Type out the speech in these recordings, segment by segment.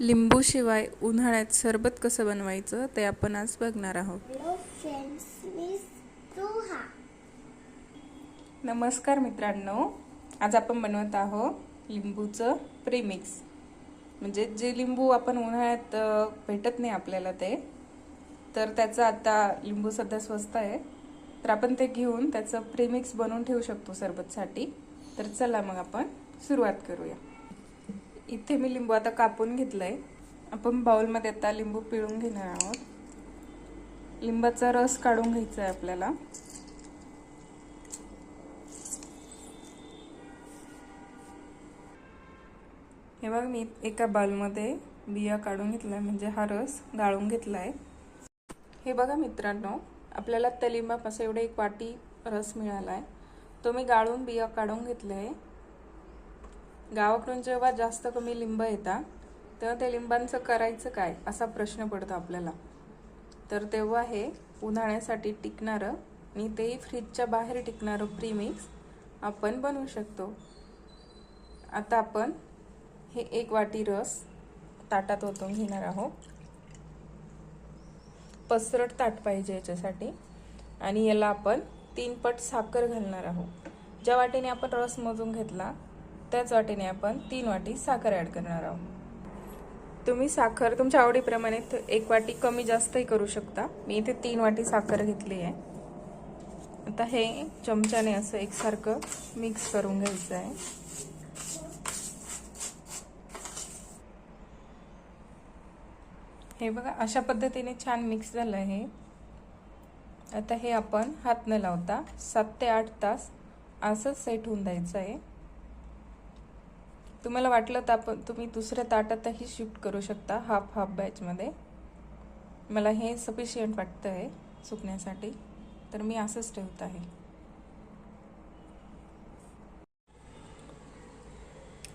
लिंबूशिवाय उन्हाळ्यात सरबत कसं बनवायचं ते आपण आज बघणार आहोत. नमस्कार मित्रांनो आज आपण बनवत आहोत लिंबूचं प्रीमिक्स म्हणजे जे लिंबू आपण उन्हाळ्यात भेटत नाही आपल्याला ते तर त्याचं आता लिंबू सध्या स्वस्त आहे. तर आपण ते घेऊन त्याचं प्रीमिक्स बनवून ठेवू शकतो सरबतसाठी. तर चला मग आपण सुरुवात करूया. इथे मी लिंबू आता कापून घेतलंय. आपण बाउलमध्ये आता लिंबू पिळून घेणार आहोत. लिंबाचा रस काढून घ्यायचा आहे आपल्याला. हे बघ मी एका बाउलमध्ये बिया काढून घेतलाय म्हणजे हा रस गाळून घेतलाय. हे बघा मित्रांनो आपल्याला त्या लिंबापासून एवढे एक वाटी रस मिळालाय. तो मी गाळून बिया काढून घेतलाय. गावाकडून जेव्हा जास्त कमी लिंब येतात तेव्हा त्या लिंबांचं करायचं काय असा प्रश्न पडतो आपल्याला. तर तेव्हा हे उन्हाळ्यासाठी टिकणारं आणि तेही फ्रीजच्या बाहेर टिकणारं प्रीमिक्स आपण बनवू शकतो. आता आपण हे एक वाटी रस ताटात ओतून घेणार आहोत. पसरट ताट पाहिजे याच्यासाठी. आणि याला आपण तीन पट साखर घालणार आहोत. ज्या वाटीने आपण रस मोजून घेतला त्याच वाटीने आपण तीन वाटी साखर ॲड करणार आहोत. तुम्ही साखर तुमच्या आवडीप्रमाणे एक वाटी कमी जास्तही करू शकता. मी इथे तीन वाटी साखर घेतली आहे. आता हे चमच्याने असं एकसारखं मिक्स करून घ्यायचं आहे. हे बघा अशा पद्धतीने छान मिक्स झालं आहे. आता हे आपण हात न लावता सात ते आठ तास असंच सेट होऊन द्यायचं आहे. तुम्हाला वाटलं तर आपण तुम्ही दुसऱ्या ताटातही शिफ्ट करू शकता हाफ हाफ बॅचमध्ये मला हे सफिशियंट वाटतं आहे सुकण्यासाठी. तर मी असंच ठेवत आहे.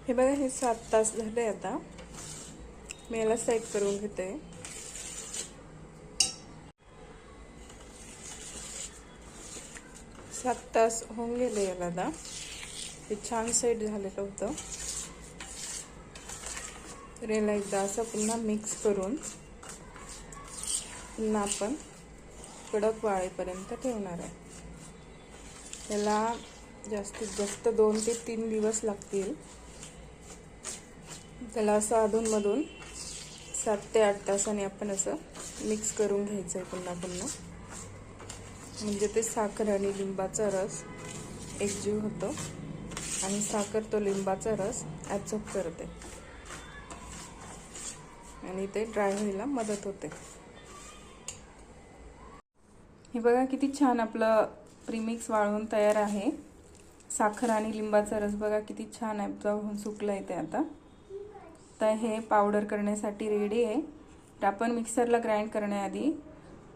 हे बघा हे सात तास झाले आता. मी याला सेट करून घेते. सात तास होऊन गेले याला आता. हे छान सेट झालेलं होतं. रेला एकदा असं पुन्हा मिक्स करून पुन्हा आपण कडक वाळेपर्यंत ठेवणार आहे. याला जास्तीत जास्त दोन ते तीन दिवस लागतील. त्याला असं अधूनमधून सात ते आठ तासाने आपण असं मिक्स करून घ्यायचं आहे पुन्हा पुन्हा. म्हणजे ते साखर आणि लिंबाचा रस एकजीव होतो आणि साखर तो लिंबाचा रस ॲब्झॉर्ब करते. आणि ते ड्राय व्हायला मदत होते. हे बघा किती छान आपलं प्रीमिक्स वाळवून तयार आहे. साखर आणि लिंबाचा रस बघा किती छान ॲब्झॉर्ब होऊन सुकलं आहे ते आता. तर हे पावडर करण्यासाठी रेडी आहे. तर आपण मिक्सरला ग्राइंड करण्याआधी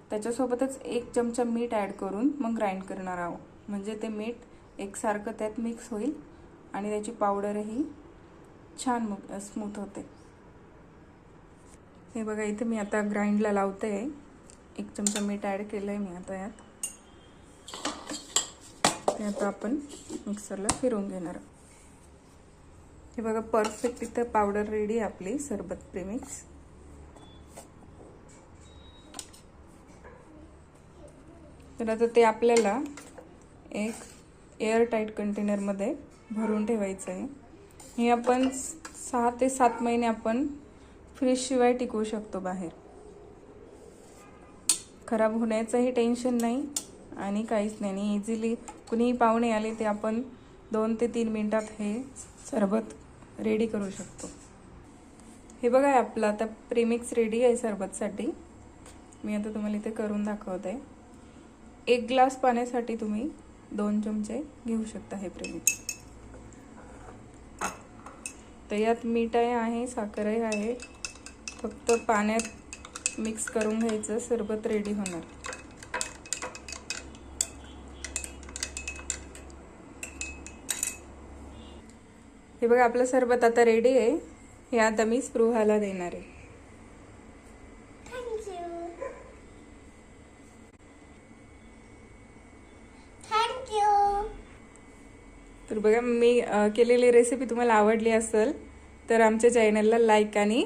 त्याच्यासोबतच एक चमचा मीठ ॲड करून मग ग्राइंड करणार आहोत. म्हणजे ते मीठ एकसारखं त्यात मिक्स होईल आणि त्याची पावडरही छान स्मूथ होते. हे बघा इथे मी आता ग्राइंडला लावते आहे एक चमचा मीठ ॲड केलं आहे मी आता यात. ते आता आपण मिक्सरला फिरवून घेणार. आहोत. हे बघा परफेक्ट इथं पावडर रेडी आहे आपली सरबत प्रेमिक्स तर आता ते आपल्याला एक एअर टाईट कंटेनरमध्ये भरून ठेवायचं आहे हे आपण सहा ते सात महिने आपण फ्रीजशिवाय टिकवू शकतो बाहेर. खराब होण्याचंही टेन्शन नाही आणि काहीच नाही. आणि इझिली कुणीही पाहुणे आले ते आपण दोन ते तीन मिनटात हे सरबत रेडी करू शकतो. हे बघा आपलं आता प्रेमिक्स रेडी आहे सरबतसाठी. मी आता तुम्हाला इथे करून दाखवत. आहे एक ग्लास पाण्यासाठी तुम्ही दोन चमचे घेऊ शकता हे प्रेमिक्स तर यात मीठही आहे साखरही आहे फक्त पाण्यात मिक्स करून घ्यायचं सरबत रेडी होणार. हे बघा आपलं सरबत आता रेडी आहे. हे आता मी स्पृहाला देणार आहे. तर बघा मी केलेली रेसिपी तुम्हाला आवडली असेल तर आमच्या चॅनलला लाईक आणि